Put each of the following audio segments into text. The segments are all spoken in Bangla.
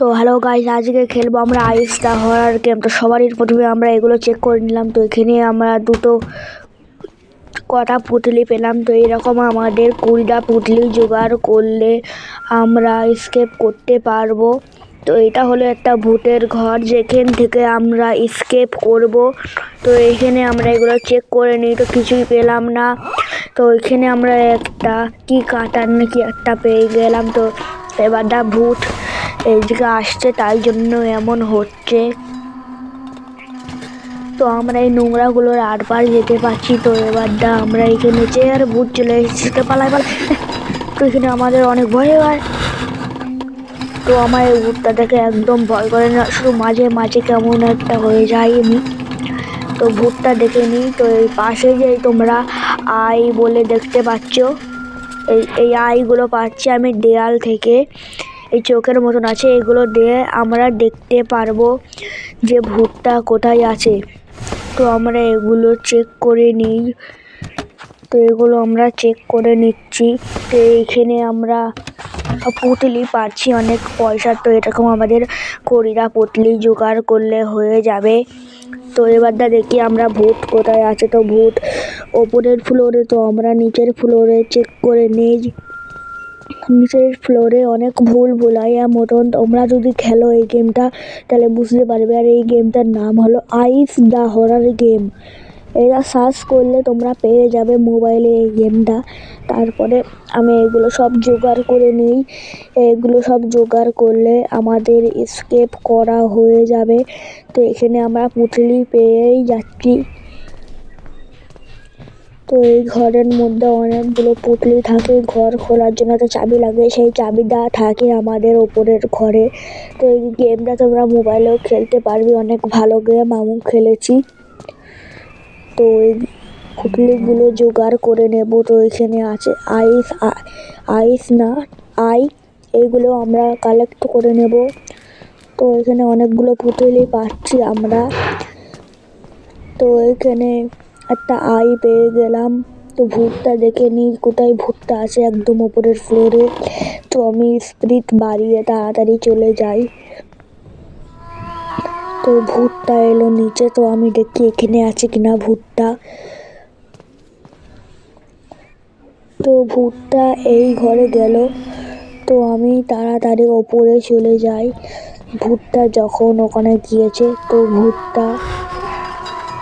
তো হ্যালো গাইস আজকে খেলব আমরা আইস দা হরার গেম তো সবারই প্রথমে আমরা এগুলো চেক করে নিলাম। তো এখানে আমরা দুটো কটা পুতলি পেলাম। তো এরকম আমাদের কুড়িটা পুতলি জোগাড় করলে আমরা স্কেপ করতে পারব। তো এটা হলো একটা ভূতের ঘর। যেখান থেকে আমরা স্কেপ করব। তো এখানে আমরা এগুলো চেক করে নিই। তো কিছুই পেলাম না। তো এখানে আমরা একটা কি কাটার নাকি একটা পেয়ে গেলাম। তো এবার দা ভূত এইদিকে আসছে, তাই জন্য এমন হচ্ছে। তো আমরা এই নোংরাগুলোর আর পার যেতে পারছি, তো এবার দা আমরা এখানে চেয়ার ভূত চলে এসেছি, তো পালাই পালাই। তো এখানে আমাদের অনেক ভয় হয়। তো আমার এই ভূতটা দেখে একদম ভয় করে না, শুধু মাঝে মাঝে কেমন একটা হয়ে যায় আমি তো ভূতটা দেখে নিই, তো এই পাশে যে তোমরা আই বলে দেখতে পাচ্ছ, এই এই আইগুলো পাচ্ছি আমি দেয়াল থেকে। এই চোখের মতন আছে, এগুলো দিয়ে আমরা দেখতে পারব যে ভূতটা কোথায় আছে। তো আমরা এগুলো চেক করে নিই। তো এগুলো আমরা চেক করে নিচ্ছি। তো এইখানে আমরা পুতলি পাচ্ছি, অনেক পয়সা। তো এরকম আমাদের কড়িরা পুতলি জোগাড় করলে হয়ে যাবে। তো এবারটা দেখি আমরা ভূত কোথায় আছে। তো ভূত ওপরের ফ্লোরে তো আমরা নিচের ফ্লোরে চেক করে নিই। নিচের ফ্লোরে অনেক ভুল ভুলাইয়া মতন তোমরা যদি খেলো এই গেমটা তাহলে বুঝতে পারবে। আর এই গেমটার নাম হলো আইস দ্য হরার গেম এরা সার্চ করলে তোমরা পেয়ে যাবে মোবাইলে এই গেমটা তারপরে আমি এগুলো সব জোগাড় করে নিই। এগুলো সব জোগাড় করলে আমাদের স্কেপ করা হয়ে যাবে। তো এখানে আমরা পুঁটলি পেয়েই যাচ্ছি। তো এই ঘরের মধ্যে অনেকগুলো পুঁটলি থাকে, ঘর খোলার জন্য তো চাবি লাগে, সেই চাবি চাবিটা থাকে আমাদের ওপরের ঘরে। তো এই গেমটা তোমরা মোবাইলেও খেলতে পারবে, অনেক ভালো গেম আমিও খেলেছি। তো এই পুঁটলিগুলো জোগাড় করে নেব, তো এখানে আছে আইস আইস না আই এইগুলো আমরা কালেক্ট করে নেব। তো এখানে অনেকগুলো পুঁটলি পাচ্ছি আমরা। তো এখানে একটা আই পেয়ে গেলাম। তো ভূতটা দেখে নিই, কোথায় ভূতটা আছে একদম ওপরের ফ্লোরে তো আমি স্পিরিট বাড়িয়ে তাড়াতাড়ি চলে যাই। তো ভূতটা এলো নিচে, তো আমি দেখি এখানে আছে কিনা ভূতটা। তো ভূতটা এই ঘরে গেল। তো আমি তাড়াতাড়ি ওপরে চলে যাই। ভূতটা যখন ওখানে গিয়েছে, তো ভূতটা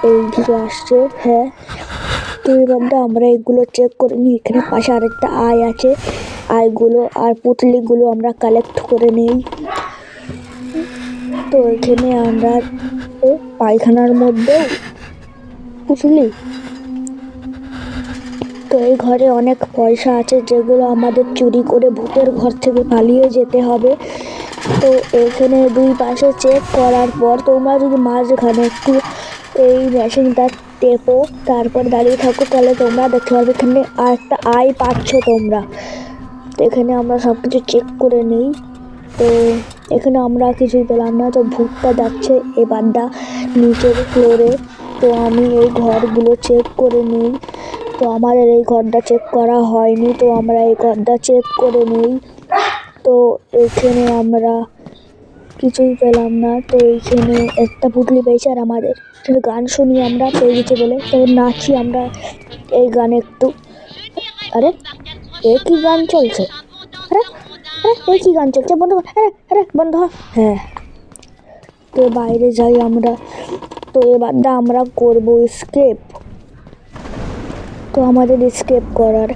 এই দিকে আসছে হ্যাঁ। তো এবার আমরা এগুলো চেক করে নিই। এখানে পাশে আরেকটা আয় আছে। আয়গুলো আর পুতলিগুলো আমরা কালেক্ট করে নিই। তো এখানে আমরা পায়খানার মধ্যে পুতলি। তো এই ঘরে অনেক পয়সা আছে, যেগুলো আমাদের চুরি করে ভূতের ঘর থেকে পালিয়ে যেতে হবে। তো এখানে দুই পাশে চেক করার পর তোমরা যদি মাঝখানে একটু এই মেশিনটা টেপো, তারপর দাঁড়িয়ে থাকো, তাহলে তোমরা দেখতে পারবে এখানে আর একটা আয় পাচ্ছ তোমরা। তো এখানে আমরা সব কিছু চেক করে নিই। তো এখানে আমরা কিছুই পেলাম না, তো ভূতটা যাচ্ছে এবারটা নিচের ফ্লোরে তো আমি এই ঘরগুলো চেক করে নিই। তো আমাদের এই ঘরটা চেক করা হয়নি, তো আমরা এই ঘরটা চেক করে নিই। তো এখানে আমরা কিছুই পেলাম না। তো এইখানে একটা পুটলি পেয়েছে আর আমাদের। গান শুনি আমরা পেয়ে গেছি বলে তো নাচি আমরা। এই গানে একটু। আরে, এ কি গান চলছে? আরে আরে, এ কি গান চলছে? বন্ধ, আরে আরে, বন্ধ। হ্যাঁ। তো বাইরে যাই আমরা। তো এবার দা আমরা করব স্কেপ তো আমাদের স্কেপ করার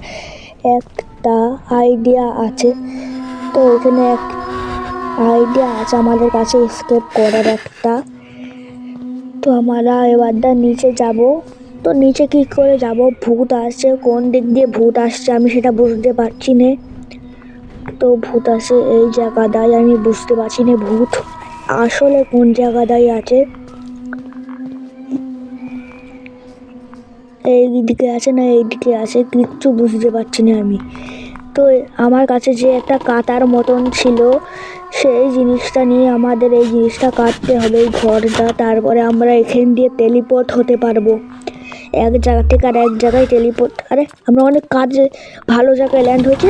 একটা আইডিয়া আছে। তো এখানে এক আইডিয়া আছে আমাদের কাছে স্কেপ করার একটা। তো আমরা এবারটা নিচে যাব। তো নিচে কি করে যাব? ভূত আসছে। কোন দিক দিয়ে ভূত আসছে আমি সেটা বুঝতে পারছি না। তো ভূত আসে এই জায়গাটায়, আমি বুঝতে পারছি না ভূত আসলে কোন জায়গাটায় আছে। এই দিকে আছে না এই দিকে আছে, কিচ্ছু বুঝতে পারছি না আমি। তো আমার কাছে যে একটা কাটার মতন ছিল, সেই জিনিসটা নিয়ে আমাদের এই জিনিসটা কাটতে হবে, এই ঘরটা। তারপরে আমরা এখান দিয়ে টেলিপোর্ট হতে পারব। এক জায়গা থেকে আর এক জায়গায় টেলিপোর্ট। আরে, আমরা অনেক কাজে ভালো জায়গায় ল্যান্ড হয়েছি!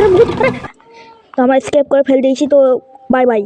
তো আমরা স্কেপ করে ফেল দিয়েছি, তো বাই বাই